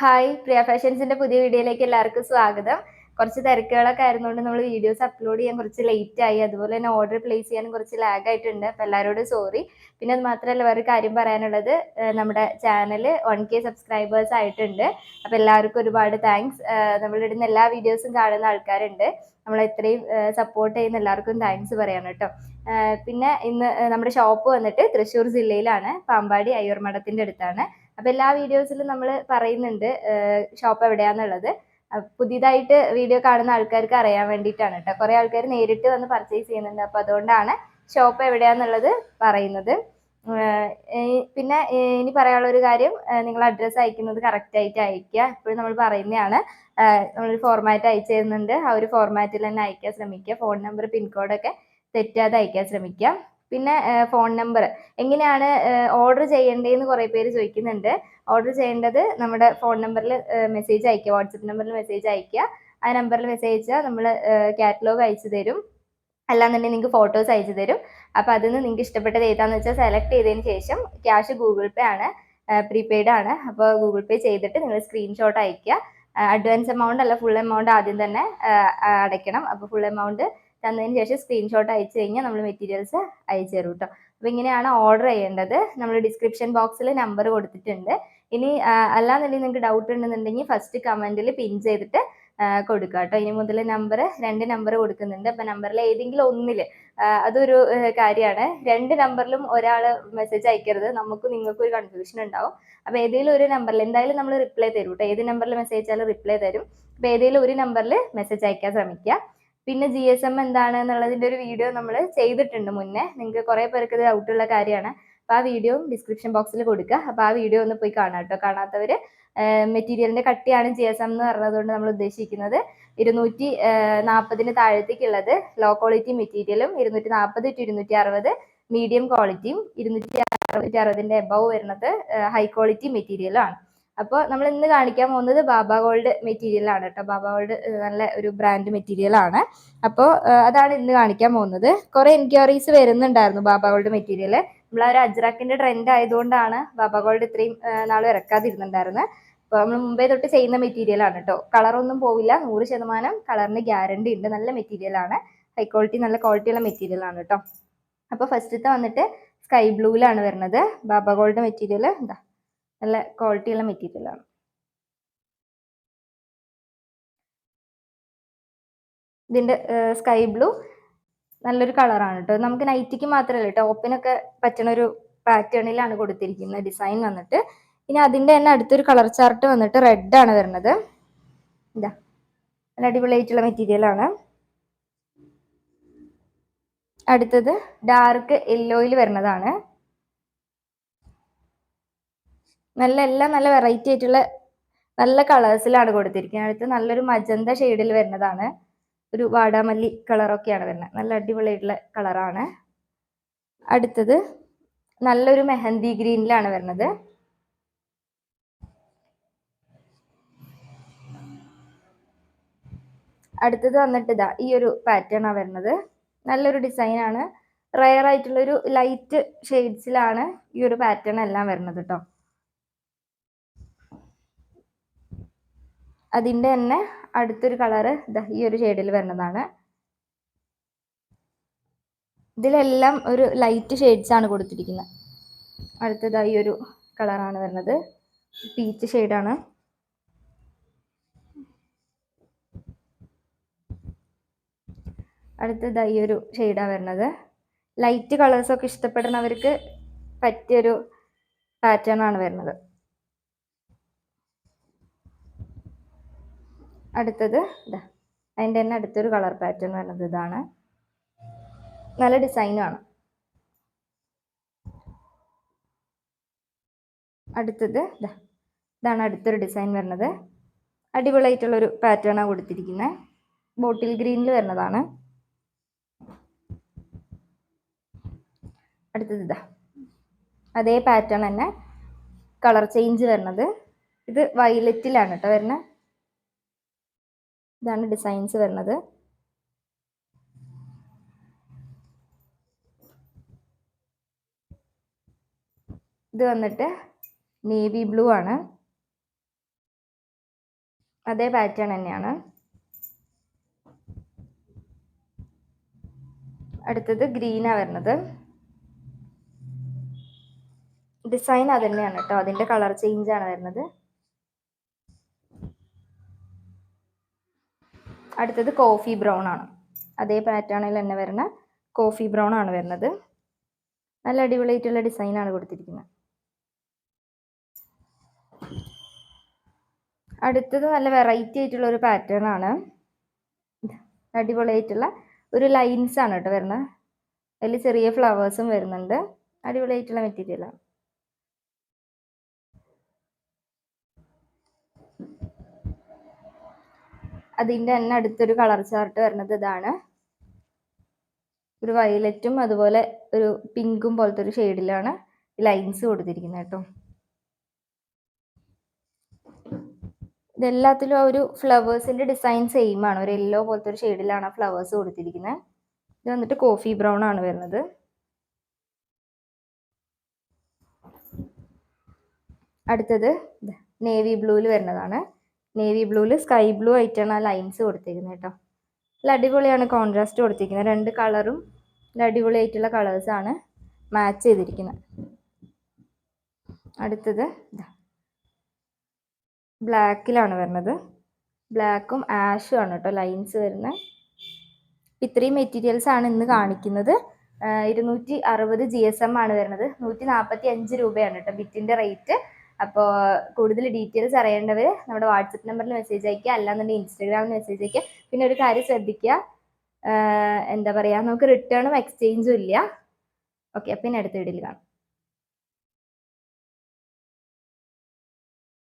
Hi പ്രിയ ഫാഷൻസിന്റെ പുതിയ വീഡിയോയിലേക്ക് എല്ലാവർക്കും സ്വാഗതം. കുറച്ച് തിരക്കുകളൊക്കെ ആയിരുന്നുകൊണ്ട് നമ്മൾ വീഡിയോസ് അപ്ലോഡ് ചെയ്യാൻ കുറച്ച് ലേറ്റ് ആയി. അതുപോലെ തന്നെ ഓർഡർ പ്ലേസ് ചെയ്യാനും കുറച്ച് ലാഗ് ആയിട്ടുണ്ട്. അപ്പം എല്ലാവരോടും സോറി പിന്നെ അത് മാത്രമല്ല വേറെ കാര്യം പറയാനുള്ളത് നമ്മുടെ ചാനൽ വൺ കെ സബ്സ്ക്രൈബേഴ്സ് ആയിട്ടുണ്ട്. അപ്പം എല്ലാവർക്കും ഒരുപാട് താങ്ക്സ് നമ്മളിടുന്ന എല്ലാ വീഡിയോസും കാണുന്ന ആൾക്കാരുണ്ട്. നമ്മൾ ഇത്രയും സപ്പോർട്ട് ചെയ്യുന്ന എല്ലാവർക്കും താങ്ക്സ് പറയാണ് കേട്ടോ. പിന്നെ ഇന്ന് നമ്മുടെ ഷോപ്പ് വന്നിട്ട് തൃശ്ശൂർ ജില്ലയിലാണ്. പാമ്പാടി അയ്യൂർ മഠത്തിന്റെ അടുത്താണ്. അപ്പൊ എല്ലാ വീഡിയോസിലും നമ്മൾ പറയുന്നുണ്ട് ഷോപ്പ് എവിടെയാന്നുള്ളത്. പുതിയതായിട്ട് വീഡിയോ കാണുന്ന ആൾക്കാർക്ക് അറിയാൻ വേണ്ടിയിട്ടാണ് കേട്ടോ. കുറെ ആൾക്കാർ നേരിട്ട് വന്ന് പർച്ചേസ് ചെയ്യുന്നുണ്ട്. അപ്പൊ അതുകൊണ്ടാണ് ഷോപ്പ് എവിടെയാന്നുള്ളത് പറയുന്നത്. പിന്നെ ഇനി പറയാനുള്ള ഒരു കാര്യം നിങ്ങൾ അഡ്രസ്സ് അയക്കുന്നത് കറക്റ്റ് ആയിട്ട് അയക്കുക ഇപ്പോഴും നമ്മൾ പറയുന്നതാണ് നമ്മളൊരു ഫോർമാറ്റ് അയച്ചു തരുന്നുണ്ട്. ആ ഒരു ഫോർമാറ്റിൽ തന്നെ അയക്കാൻ ശ്രമിക്കുക. ഫോൺ നമ്പർ പിൻകോഡൊക്കെ തെറ്റാതെ അയക്കാൻ ശ്രമിക്കുക. പിന്നെ ഫോൺ നമ്പർ എങ്ങനെയാണ് ഓർഡർ ചെയ്യേണ്ടതെന്ന് കുറേ പേര് ചോദിക്കുന്നുണ്ട്. ഓർഡർ ചെയ്യേണ്ടത് നമ്മുടെ ഫോൺ നമ്പറിൽ മെസ്സേജ് അയക്കുക വാട്സപ്പ് നമ്പറിൽ മെസ്സേജ് അയക്കുക ആ നമ്പറിൽ മെസ്സേജ് അയച്ചാൽ നമ്മൾ കാറ്റലോഗ് അയച്ചു തരും. അല്ലാന്നുണ്ടെങ്കിൽ നിങ്ങൾക്ക് ഫോട്ടോസ് അയച്ചു തരും. അപ്പോൾ അതിൽ നിന്ന് നിങ്ങൾക്ക് ഇഷ്ടപ്പെട്ടത് ഏതാന്ന് വെച്ചാൽ സെലക്ട് ചെയ്തതിന് ശേഷം ക്യാഷ് ഗൂഗിൾ പേ ആണ് പ്രീപെയ്ഡ് ആണ്. അപ്പോൾ ഗൂഗിൾ പേ ചെയ്തിട്ട് നിങ്ങൾ സ്ക്രീൻഷോട്ട് അയക്കുക അഡ്വാൻസ് എമൗണ്ട് അല്ല ഫുൾ എമൗണ്ട് ആദ്യം തന്നെ അടയ്ക്കണം. അപ്പോൾ ഫുൾ എമൗണ്ട് തന്നതിന് ശേഷം സ്ക്രീൻഷോട്ട് അയച്ചു കഴിഞ്ഞാൽ നമ്മൾ മെറ്റീരിയൽസ് അയച്ചു തരും കേട്ടോ അപ്പോൾ ഇങ്ങനെയാണ് ഓർഡർ ചെയ്യേണ്ടത്. നമ്മൾ ഡിസ്ക്രിപ്ഷൻ ബോക്സിൽ നമ്പർ കൊടുത്തിട്ടുണ്ട്. ഇനി അല്ലാന്നുണ്ടെങ്കിൽ നിങ്ങൾക്ക് ഡൗട്ട് ഉണ്ടെന്നുണ്ടെങ്കിൽ ഫസ്റ്റ് കമന്റിൽ പിൻ ചെയ്തിട്ട് കൊടുക്കുക കേട്ടോ ഇനി മുതൽ നമ്പർ രണ്ട് നമ്പർ കൊടുക്കുന്നുണ്ട്. അപ്പം നമ്പറിൽ ഏതെങ്കിലും ഒന്നിൽ അതൊരു കാര്യമാണ്. രണ്ട് നമ്പറിലും ഒരാൾ മെസ്സേജ് അയക്കരുത്. നമുക്ക് നിങ്ങൾക്ക് ഒരു കൺഫ്യൂഷൻ ഉണ്ടാവും. അപ്പോൾ ഏതെങ്കിലും ഒരു നമ്പറിൽ എന്തായാലും നമ്മൾ റിപ്ലൈ തരും കേട്ടോ ഏത് നമ്പറിൽ മെസ്സേജ് അയച്ചാലും റിപ്ലൈ തരും. അപ്പോൾ ഏതെങ്കിലും ഒരു നമ്പറിൽ മെസ്സേജ് അയക്കാൻ ശ്രമിക്കുക പിന്നെ ജി എസ് എം എന്താണ് എന്നുള്ളതിന്റെ ഒരു വീഡിയോ നമ്മൾ ചെയ്തിട്ടുണ്ട് മുന്നേ. നിങ്ങൾക്ക് കുറേ പേർക്ക് ഇത് ഡൗട്ടുള്ള കാര്യമാണ്. അപ്പോൾ ആ വീഡിയോ ഡിസ്ക്രിപ്ഷൻ ബോക്സിൽ കൊടുക്കുക. അപ്പോൾ ആ വീഡിയോ ഒന്ന് പോയി കാണാം കേട്ടോ. കാണാത്തവർ മെറ്റീരിയലിന്റെ കട്ടിയാണ് ജി എസ് എം എന്ന് പറഞ്ഞതുകൊണ്ട് നമ്മൾ ഉദ്ദേശിക്കുന്നത് ഇരുന്നൂറ്റി നാൽപ്പതിന് താഴത്തേക്കുള്ളത്. ലോ ക്വാളിറ്റി മെറ്റീരിയലും ഇരുന്നൂറ്റി നാൽപ്പത് ടു ഇരുന്നൂറ്റി അറുപത്. മീഡിയം ക്വാളിറ്റിയും ഇരുന്നൂറ്റി അറുപത്തി അറുപതിന്റെ എബവ് വരുന്നത് ഹൈ ക്വാളിറ്റി മെറ്റീരിയലും ആണ്. അപ്പോൾ നമ്മൾ ഇന്ന് കാണിക്കാൻ പോകുന്നത് ബാബ ഗോൾഡ് മെറ്റീരിയൽ ആണ് കേട്ടോ. ബാബ ഗോൾഡ് നല്ല ഒരു ബ്രാൻഡ് മെറ്റീരിയൽ ആണ്. അപ്പോൾ അതാണ് ഇന്ന് കാണിക്കാൻ പോകുന്നത്. കുറേ എൻക്വയറീസ് വരുന്നുണ്ടായിരുന്നു ബാബ ഗോൾഡ് മെറ്റീരിയൽ നമ്മൾ ആ ഒരു അജ്രാക്കിന്റെ ട്രെൻഡ് ആയതുകൊണ്ടാണ് ബാബ ഗോൾഡ് ഇത്രയും നാൾ ഇറക്കാതിരുന്നുണ്ടായിരുന്നത് അപ്പോൾ നമ്മൾ മുമ്പേ തൊട്ട് ചെയ്യുന്ന മെറ്റീരിയൽ ആണ് കേട്ടോ. കളറൊന്നും പോവില്ല. നൂറ് ശതമാനം കളറിന് ഗ്യാരണ്ടി ഉണ്ട്. നല്ല മെറ്റീരിയൽ ആണ്. ഹൈ ക്വാളിറ്റി നല്ല ക്വാളിറ്റിയുള്ള മെറ്റീരിയൽ ആണ് കേട്ടോ. അപ്പോൾ ഫസ്റ്റത്തെ വന്നിട്ട് സ്കൈ ബ്ലൂവിലാണ് വരുന്നത്. ബാബ ഗോൾഡ് മെറ്റീരിയൽ എന്താ നല്ല ക്വാളിറ്റിയുള്ള മെറ്റീരിയലാണ് ഇതിന്റെ സ്കൈ ബ്ലൂ നല്ലൊരു കളറാണ് കേട്ടോ നമുക്ക് നൈറ്റിക്ക് മാത്രമല്ല ടോപ്പിനൊക്കെ പറ്റുന്ന ഒരു പാറ്റേണിലാണ് കൊടുത്തിരിക്കുന്നത്. ഡിസൈൻ വന്നിട്ട്. ഇനി അതിന്റെ തന്നെ അടുത്തൊരു കളർ ചാർട്ട് വന്നിട്ട് റെഡ് ആണ് വരുന്നത്. ഇതാ. നല്ല അടിപൊളിയായിട്ടുള്ള മെറ്റീരിയലാണ് അടുത്തത് ഡാർക്ക് യെല്ലോയിൽ വരുന്നതാണ്. നല്ല എല്ലാം നല്ല വെറൈറ്റി ആയിട്ടുള്ള നല്ല കളേഴ്സിലാണ് കൊടുത്തിരിക്കുന്നത്. അടുത്ത് നല്ലൊരു മജന്ത ഷെയ്ഡിൽ വരുന്നതാണ്. ഒരു വാടാമല്ലി കളറൊക്കെയാണ് വരുന്നത്. നല്ല അടിപൊളിയായിട്ടുള്ള കളറാണ് അടുത്തത് നല്ലൊരു മെഹന്തി ഗ്രീനിലാണ് വരുന്നത്. അടുത്തത് വന്നിട്ട് ഇതാ ഈ ഒരു പാറ്റേൺ ആണ് വരുന്നത്. നല്ലൊരു ഡിസൈനാണ് റയർ ആയിട്ടുള്ള ഒരു ലൈറ്റ് ഷെയ്ഡ്സിലാണ് ഈ ഒരു പാറ്റേൺ എല്ലാം വരുന്നത് കേട്ടോ അതിന്റെ തന്നെ അടുത്തൊരു കളറ് ഈ ഒരു ഷെയ്ഡിൽ വരുന്നതാണ്. ഇതിലെല്ലാം ഒരു ലൈറ്റ് ഷെയ്ഡ്സ് ആണ് കൊടുത്തിരിക്കുന്നത്. അടുത്തതായി ഒരു കളറാണ് വരുന്നത്. പീച്ച് ഷെയ്ഡാണ് അടുത്തതായി ഒരു ഷെയ്ഡാണ് വരുന്നത്. ലൈറ്റ് കളേഴ്സൊക്കെ ഇഷ്ടപ്പെടുന്നവർക്ക് പറ്റിയൊരു പാറ്റേൺ ആണ് വരുന്നത്. അടുത്തത് ഇതാ അതിന്റെ തന്നെ അടുത്തൊരു കളർ പാറ്റേൺ വരുന്നത് ഇതാണ്. നല്ല ഡിസൈനാണ് അടുത്തത് ഇതാ ഇതാണ് അടുത്തൊരു ഡിസൈൻ വരുന്നത്. അടിപൊളിയായിട്ടുള്ളൊരു പാറ്റേണാണ് കൊടുത്തിരിക്കുന്നത് ബോട്ടിൽ ഗ്രീനിൽ വരുന്നതാണ്. അടുത്തത് ഇതാ അതേ പാറ്റേൺ തന്നെ. കളർ ചേഞ്ച് വരുന്നത്. ഇത് വയലറ്റിലാണ് കേട്ടോ വരുന്നത് ഇതാണ് ഡിസൈൻസ് വരുന്നത്. ഇത് വന്നിട്ട് നേവി ബ്ലൂ ആണ്. അതേ പാറ്റേൺ തന്നെയാണ്. അടുത്തത് ഗ്രീനാണ് വരുന്നത്. ഡിസൈൻ അത് തന്നെയാണ് കേട്ടോ. അതിന്റെ കളർ ചേഞ്ച് ആണ് വരുന്നത്. അടുത്തത് കോഫി ബ്രൗൺ ആണ്. അതേ പാറ്റേണിൽ തന്നെ വരുന്ന കോഫി ബ്രൗൺ ആണ് വരുന്നത്. നല്ല അടിപൊളിയായിട്ടുള്ള ഡിസൈനാണ് കൊടുത്തിരിക്കുന്നത്. അടുത്തത് നല്ല വെറൈറ്റി ആയിട്ടുള്ള ഒരു പാറ്റേൺ ആണ്. അടിപൊളിയായിട്ടുള്ള ഒരു ലൈൻസ് ആണ് കേട്ടോ വരുന്നത്. അതിൽ ചെറിയ ഫ്ലവേഴ്സും വരുന്നുണ്ട്. അടിപൊളിയായിട്ടുള്ള മെറ്റീരിയലാണ് അതിന്റെ തന്നെ അടുത്തൊരു കളർ ചാർട്ട് വരുന്നത് ഇതാണ്. ഒരു വയലറ്റും അതുപോലെ ഒരു പിങ്കും പോലത്തെ ഒരു ഷെയ്ഡിലാണ് ലൈൻസ് കൊടുത്തിരിക്കുന്നത് കേട്ടോ. ഇതെല്ലാത്തിലും ആ ഒരു ഫ്ലവേഴ്സിന്റെ ഡിസൈൻ സെയിം ആണ്. ഒരു യെല്ലോ പോലത്തെ ഒരു ഷെയ്ഡിലാണ് ആ ഫ്ലവേഴ്സ് കൊടുത്തിരിക്കുന്നത്. ഇത് വന്നിട്ട് കോഫി ബ്രൗൺ ആണ് വരുന്നത്. അടുത്തത് നേവി ബ്ലൂവിൽ വരുന്നതാണ്. നേവി ബ്ലൂവിൽ സ്കൈ ബ്ലൂ ആയിട്ടാണ് ആ ലൈൻസ് കൊടുത്തിരിക്കുന്നത് കേട്ടോ. നല്ല അടിപൊളിയാണ് കോൺട്രാസ്റ്റ് കൊടുത്തിരിക്കുന്നത് രണ്ട് കളറും നല്ല അടിപൊളിയായിട്ടുള്ള കളേഴ്സാണ് മാച്ച് ചെയ്തിരിക്കുന്നത്. അടുത്തത് ബ്ലാക്കിലാണ് വരുന്നത്. ബ്ലാക്കും ആഷും ആണ് കേട്ടോ ലൈൻസ് വരുന്നത്. ഇത്രയും മെറ്റീരിയൽസ് ആണ് ഇന്ന് കാണിക്കുന്നത്. ഇരുന്നൂറ്റി അറുപത് ജി എസ് എം ആണ് വരുന്നത്. നൂറ്റി നാൽപ്പത്തി അഞ്ച് രൂപയാണ് കേട്ടോ ബിറ്റിന്റെ റേറ്റ് അപ്പോൾ കൂടുതൽ ഡീറ്റെയിൽസ് അറിയേണ്ടവർ നമ്മുടെ വാട്സപ്പ് നമ്പറിൽ മെസ്സേജ് അയക്കുക അല്ലാന്നുണ്ടെങ്കിൽ ഇൻസ്റ്റാഗ്രാമിൽ മെസ്സേജ് അയക്കുക പിന്നെ ഒരു കാര്യം ശ്രദ്ധിക്കുക. എന്താ പറയുക നമുക്ക് റിട്ടേണും എക്സ്ചേഞ്ചും ഇല്ല. ഓക്കെ അപ്പം ഇനി അടുത്ത വീഡിയോയിൽ കാണാം.